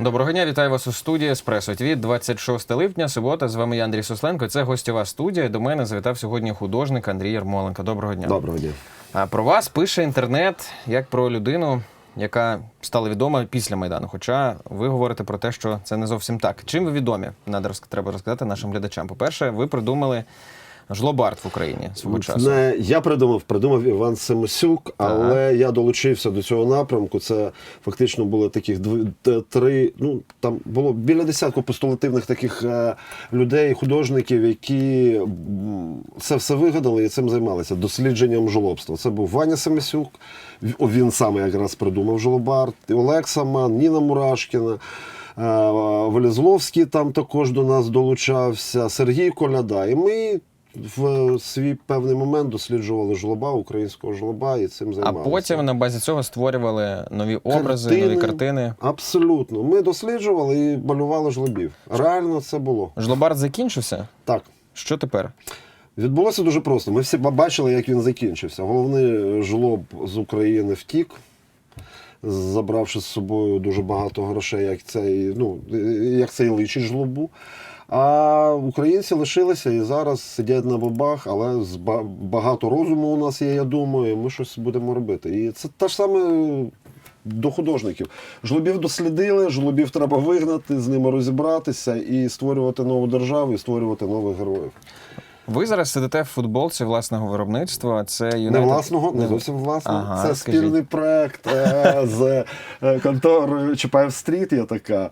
Доброго дня, вітаю вас у студії Еспресо ТВ, 26 липня, субота. З вами я Андрій Сусленко. Це гостєва студія. До мене завітав сьогодні художник Андрій Ярмоленко. Доброго дня. Доброго дня. А про вас пише інтернет як про людину, яка стала відома після майдану. Хоча ви говорите про те, що це не зовсім так. Чим ви відомі? Надо треба розказати нашим глядачам. По-перше, ви придумали жлобард в Україні свого часу. Не я придумав, придумав Іван Семисюк, але я долучився до цього напрямку. Це фактично було таких дв- три. Ну там було біля десятку постулативних таких е, людей, художників, які це все вигадали і цим займалися дослідженням жлобства. Це був Ваня Семисюк. Він саме якраз придумав жлобард, і Олег Саман, Ніна Мурашкіна. е, Велізловський там також до нас долучався, Сергій Коляда. І ми в свій певний момент досліджували жлоба, українського жлоба, і цим А потім на базі цього створювали нові образи, нові картини. Абсолютно. Ми досліджували і малювали жлобів. Реально це було. Жлобард закінчився. Так. Що тепер? Відбулося дуже просто. Ми всі бачили, як він закінчився. Головний жлоб з України втік, забравши з собою дуже багато грошей, як цей, ну, як цей личить жлобу. А українці лишилися і зараз сидять на бабах, але з багато розуму у нас є, я думаю, і ми щось будемо робити. І це те ж саме до художників. Жлобів дослідили, жлобів треба вигнати, з ними розібратися і створювати нову державу, і створювати нових героїв. Ви зараз сидите в футболці власного виробництва. Це Не власного, не зовсім власного. Ага, це скажіть. спільний проект е, з е, конторою Чапаєв Стріт. Є така.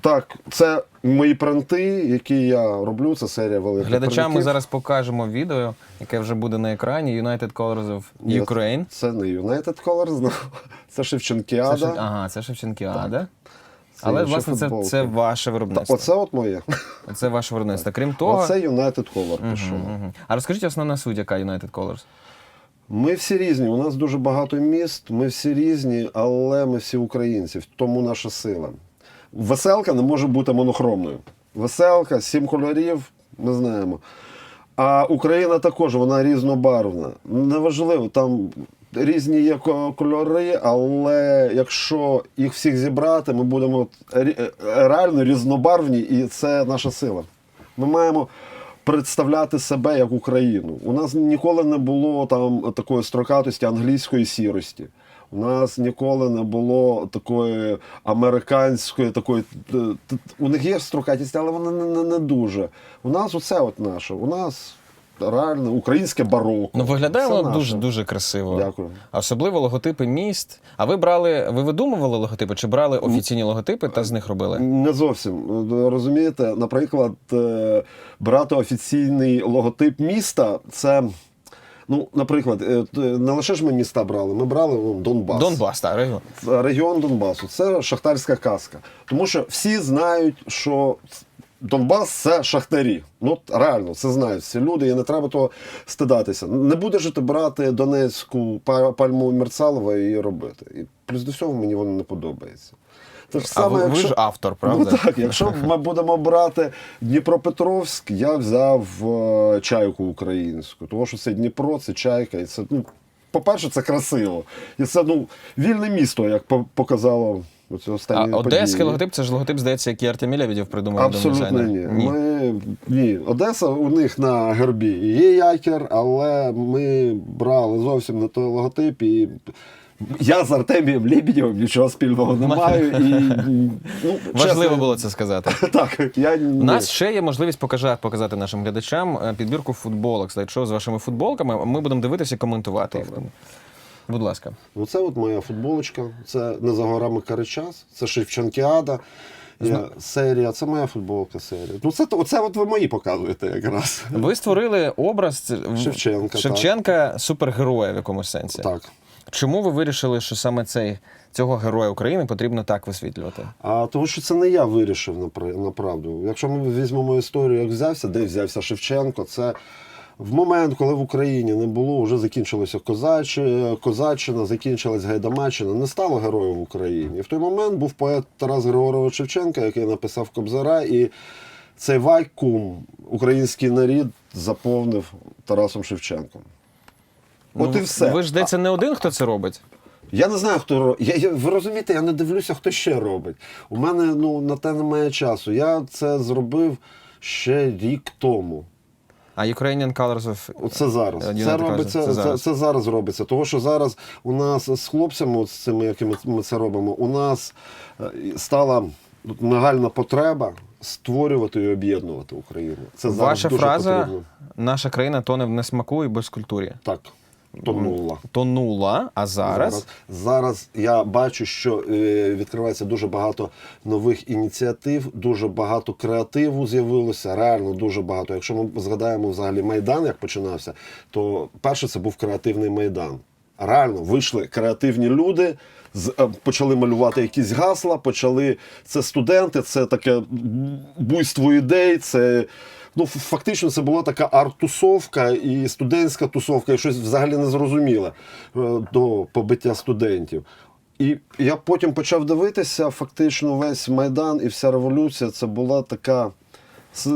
Так, це мої принти, які я роблю. Це серія великих Глядачам ми зараз покажемо відео, яке вже буде на екрані. United Colors of Ukraine. Це не United Colors, ну, це Це Шевченкіада. Шев- Ага, це Шевченкіада. Це Але інші власне це, футболки. це ваше Та, виробництво. Оце от моє. Це ваше виробництво. Крім того, Оце United Color пішов. Мгм. а розкажіть основна суть, яка United Colors? Ми всі різні. У нас дуже багато міст. Ми всі різні, але ми всі українці. В тому наша сила. Веселка не може бути монохромною. Веселка, сім кольорів, ми знаємо. А Україна також вона різнобарвна. Неважливо, там різні є кольори, але якщо їх всіх зібрати, ми будемо реально різнобарвні, і це наша сила. Ми маємо представляти себе як Україну. У нас ніколи не було там такої строкатості англійської сірості. У нас ніколи не було такої американської, такої т- у них є строкатість, але вона не, не, не дуже. У нас оце от наше. У нас реально українське бароко. Ну виглядає Це воно дуже дуже красиво. Дякую. А особливо логотипи міст. А ви брали, ви видумували логотипи чи брали офіційні логотипи та з них робили? Не зовсім. Розумієте, наприклад, е, брати офіційний логотип міста це. Ну, наприклад, е, не лише ж ми міста брали, ми брали ну, Донбас. Донбас, так, регіон. Регіон Донбасу. Це шахтарська казка. Тому що всі знають, що Донбас це шахтарі. Ну, реально, це знають всі люди, і не треба того стидатися. Не буде ж ти брати Донецьку па- пальму Мерцалова і робити. І плюс до всього мені воно не подобається. Те ж А ви, ви ж автор, правда? Ну так, якщо ми будемо брати Дніпропетровськ, я взяв е, чайку українську, тому що це Дніпро, це чайка, і це, ну, по-перше, це красиво. І це ну, вільне місто, як показало оці А останні одеський події. логотип це ж логотип, здається, який Артемій Лебедєв придумав. Абсолютно ні. Ми, ні. Одеса у них на гербі є якір, але ми брали зовсім не той логотип. І я з Артемієм Лебедєвим нічого спільного не маю. І, ну, Важливо чесно, було це сказати. Так, я У нас ще є можливість покажа- показати нашим глядачам е, підбірку футболок. Слайд-шоу з вашими футболками. Ми будемо дивитися і коментувати їх. Будь ласка. Ну, це от моя футболочка, це не за горами Каричас, це Шевченкіада. Я, серія, це моя футболка серія. Ну, це, оце от ви мої показуєте якраз. Ви створили образ це- в- Шевченка, Шевченка супергероя в якомусь сенсі. Так. Чому ви вирішили, що саме цей цього героя України потрібно так висвітлювати? А тому що це не я вирішив напра- направду. Якщо ми візьмемо історію, як взявся, де взявся Шевченко, це в момент, коли в Україні не було, вже закінчилося Козачі, Козаччина, закінчилась Гайдамаччина, не стало героїв в Україні. В той момент був поет Тарас Григорович Шевченко, який написав Кобзара, і цей вакуум український нарід заповнив Тарасом Шевченком. От Ну, і все. Ви ж здається, не один, хто це робить. Я не знаю, хто робить. Я, я, ви розумієте, я не дивлюся, хто ще робить. У мене ну, на те немає часу. Я це зробив ще рік тому. А Ukrainian Colors of... Оце зараз. United Це Colors, робиться, це це, зараз. це, зараз робиться. Тому що зараз у нас з хлопцями, от з цими, якими ми це робимо, у нас е, стала нагальна потреба створювати і об'єднувати Україну. Це зараз Ваша дуже фраза потрібно. наша країна тоне в несмаку і безкультурі. Так, тонула. Тонула, а зараз, Зараз, зараз я бачу, що е, відкривається дуже багато нових ініціатив, дуже багато креативу з'явилося. Реально дуже багато. Якщо ми згадаємо взагалі майдан, як починався, то перше це був креативний майдан. Реально вийшли креативні люди, з- е, почали малювати якісь гасла, почали це студенти, це таке буйство ідей. Це ну фактично це була така арт-тусовка і студентська тусовка, і щось взагалі незрозуміле до побиття студентів. І я потім почав дивитися, фактично весь майдан і вся революція це була така.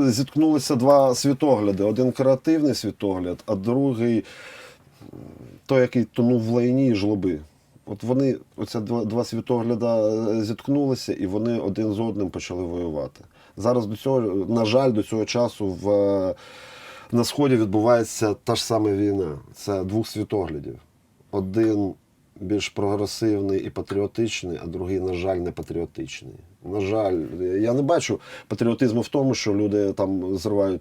Зіткнулися два світогляди: один креативний світогляд, а другий той, який тонув в лайні і жлоби. От вони, оця два, два світогляда е, зіткнулися, і вони один з одним почали воювати. Зараз до цього, на жаль, до цього часу в, е, на Сході відбувається та ж сама війна. Це двох світоглядів. Один більш прогресивний і патріотичний, а другий, на жаль, не патріотичний. На жаль, я не бачу патріотизму в тому, що люди там зривають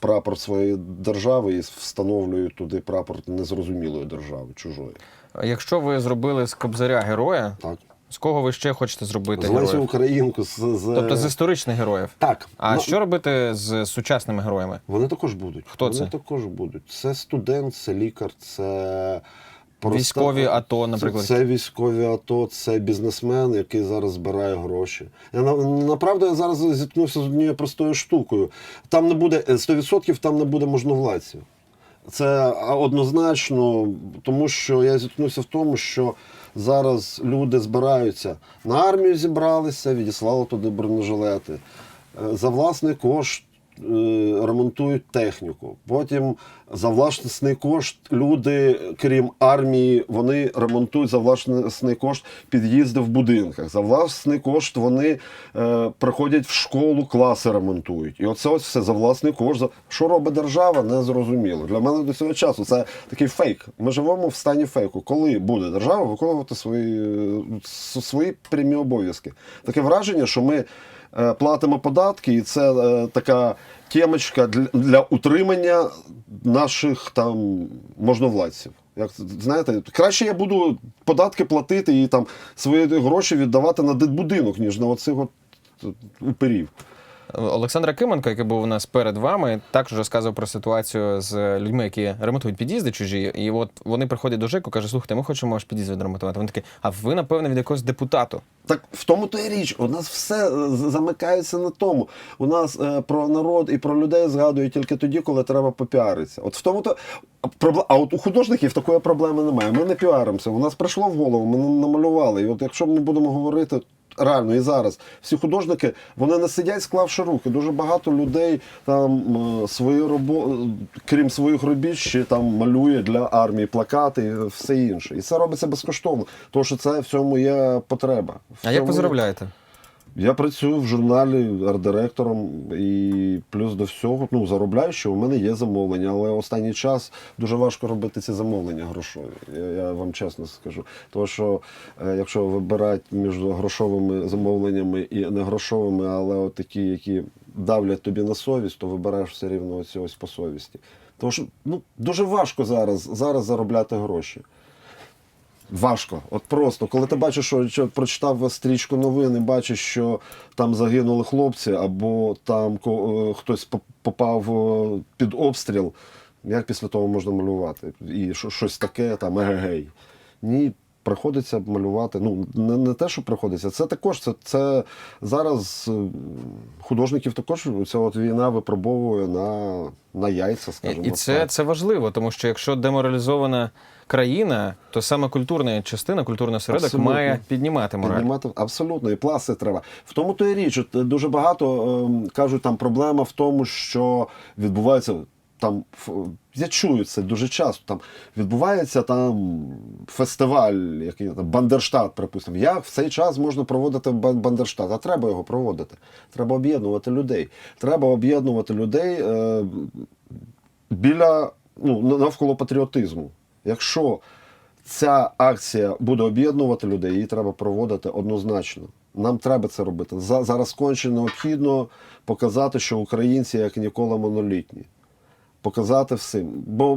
прапор своєї держави і встановлюють туди прапор незрозумілої держави, чужої. якщо ви зробили з Кобзаря героя, Так. З кого ви ще хочете зробити З героїв? Українку, з, з... Тобто з історичних героїв. Так. А Ну, що робити з сучасними героями? Вони також будуть. Хто Вони це? також будуть. Це студент, це лікар, це проста- Військові АТО, наприклад. Це, це військові АТО, це бізнесмен, який зараз збирає гроші. Я на, направду я зараз зіткнувся з однією простою штукою. Там не буде 100% там не буде можновладців. Це однозначно, тому що я зіткнувся в тому, що зараз люди збираються на армію, зібралися, відіслали туди бронежилети. Е, За власний кошт ремонтують техніку. Потім за власний кошт люди, крім армії, вони ремонтують за власний кошт під'їзди в будинках. За власний кошт вони е, приходять в школу, класи ремонтують. І оце ось все за власний кошт. Що робить держава, не зрозуміло. Для мене до цього часу це такий фейк. Ми живемо в стані фейку. Коли буде держава виконувати свої, е, свої прямі обов'язки? Таке враження, що ми е, платимо податки, і це е, така темочка для, для утримання наших там можновладців. Як знаєте, краще я буду податки платити і там свої гроші віддавати на дитбудинок, ніж на оцих от е, уперів. Олександр Акименко, який був у нас перед вами, також розказував про ситуацію з людьми, які ремонтують під'їзди чужі. І от вони приходять до ЖЕКу, каже, слухайте, ми хочемо ваш під'їзд відремонтувати. Вони такі, а ви, напевно, від якогось депутату. Так в тому то і річ. У нас все е, замикається на тому. У нас е, про народ і про людей згадують тільки тоді, коли треба попіаритися. От в тому то. А от у художників такої проблеми немає. Ми не піаримося. У нас прийшло в голову, ми намалювали. І от якщо ми будемо говорити. Реально і зараз всі художники вони не сидять, склавши руки. Дуже багато людей там е, свої робо... крім своїх робіт, ще там малює для армії плакати, і все інше. І це робиться безкоштовно, тому що це в цьому є потреба. В А як поздравляєте? ви заробляєте? Я працюю в журналі арт-директором і плюс до всього ну, заробляю, що у мене є замовлення, але останній час дуже важко робити ці замовлення грошові. Я, я вам чесно скажу. Тому що е, якщо вибирати між грошовими замовленнями і негрошовими, але от такі, які давлять тобі на совість, то вибираєш все рівно оці ось по совісті. Тому що ну, дуже важко зараз, зараз заробляти гроші. Важко, от просто, коли ти бачиш, що, що прочитав стрічку новин і бачиш, що там загинули хлопці, або там ко- е, хтось поп- попав е, під обстріл, як після того можна малювати? І що, щось таке, там егегей. Ні, приходиться малювати. Ну, не, не те, що приходиться, це також це, це зараз е, художників також ця от війна випробовує на, на яйця, скажімо. І це, так. це важливо, тому що якщо деморалізована країна, то саме культурна частина, культурний осередок Абсолютно. має піднімати мораль. Піднімати абсолютно, і пласти треба. В тому то і річ. От, е, дуже багато ем, кажуть, там проблема в тому, що відбувається там я чую це дуже часто. Там відбувається там фестиваль, який там Бандерштат, припустимо. Як в цей час можна проводити Бандерштат? А треба його проводити. Треба об'єднувати людей. Треба об'єднувати людей е, біля ну, навколо патріотизму. Якщо ця акція буде об'єднувати людей, її треба проводити однозначно. Нам треба це робити. Зараз конче необхідно показати, що українці як ніколи монолітні. Показати всім. Бо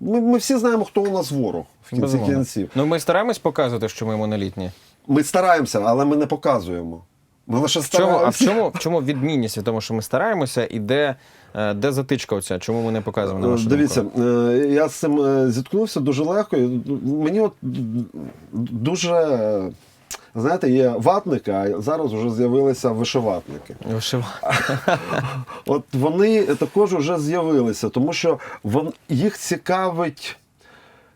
ми, ми всі знаємо, хто у нас ворог в кінці Безумовно. кінців. Ну ми стараємось показувати, що ми монолітні. Ми стараємося, але ми не показуємо. Ми лише чому, а в чому, в чому відмінність від того, що ми стараємося, і де, е, де затичка оця? Чому ми не показуємо на вашу Дивіться, думку? е, я з цим е, зіткнувся дуже легко. Мені от дуже, е, знаєте, є ватники, а зараз вже з'явилися вишиватники. Вишива- От вони також вже з'явилися, тому що їх цікавить,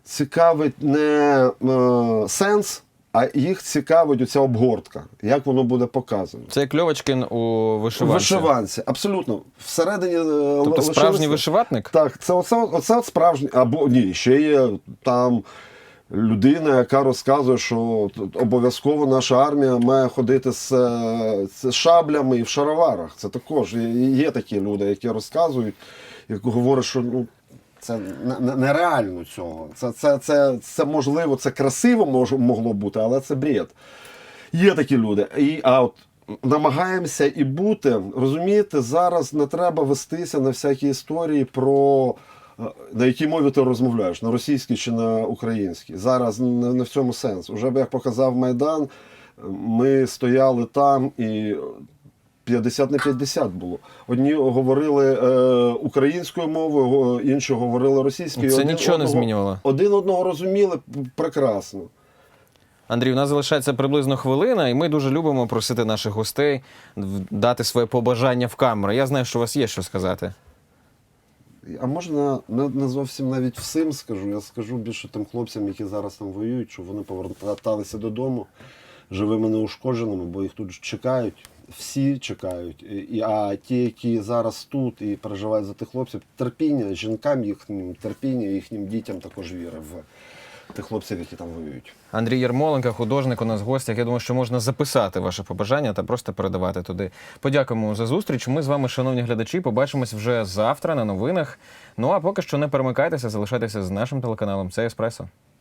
цікавить не е, сенс, а їх цікавить оця обгортка, як воно буде показано. Це як Льовочкин у вишиванці. Вишиванці, абсолютно. Всередині е, Тобто справжній вишиватник? Так, це оце, оце от справжній. Або ні, ще є там людина, яка розказує, що обов'язково наша армія має ходити з, е, з шаблями і в шароварах. Це також є, є такі люди, які розказують, які говорять, що ну. Це не- не- нереально цього. Це, це, це, це можливо, це красиво мож, могло бути, але це бред. Є такі люди. І, а от намагаємося і бути. Розумієте, зараз не треба вестися на всякі історії про. е, На якій мові ти розмовляєш, на російській чи на українській. Зараз не, не в цьому сенс. Уже як показав Майдан, ми стояли там і 50 на 50 було. Одні говорили е, українською мовою, інші говорили російською. Це Один нічого не змінювало. Один одного розуміли прекрасно. Андрій, у нас залишається приблизно хвилина, і ми дуже любимо просити наших гостей дати своє побажання в камеру. Я знаю, що у вас є що сказати. А можна не, не зовсім навіть всім скажу. Я скажу більше тим хлопцям, які зараз там воюють, щоб вони поверталися додому живими неушкодженими, бо їх тут чекають. Всі чекають. І, а ті, які зараз тут і переживають за тих хлопців, терпіння, жінкам їхнім терпіння, їхнім дітям також віри в тих хлопців, які там воюють. Андрій Єрмоленко, художник у нас в гостях. Я думаю, що можна записати ваше побажання та просто передавати туди. Подякуємо за зустріч. Ми з вами, шановні глядачі, побачимось вже завтра на новинах. Ну а поки що не перемикайтеся, залишайтеся з нашим телеканалом. Це Еспресо.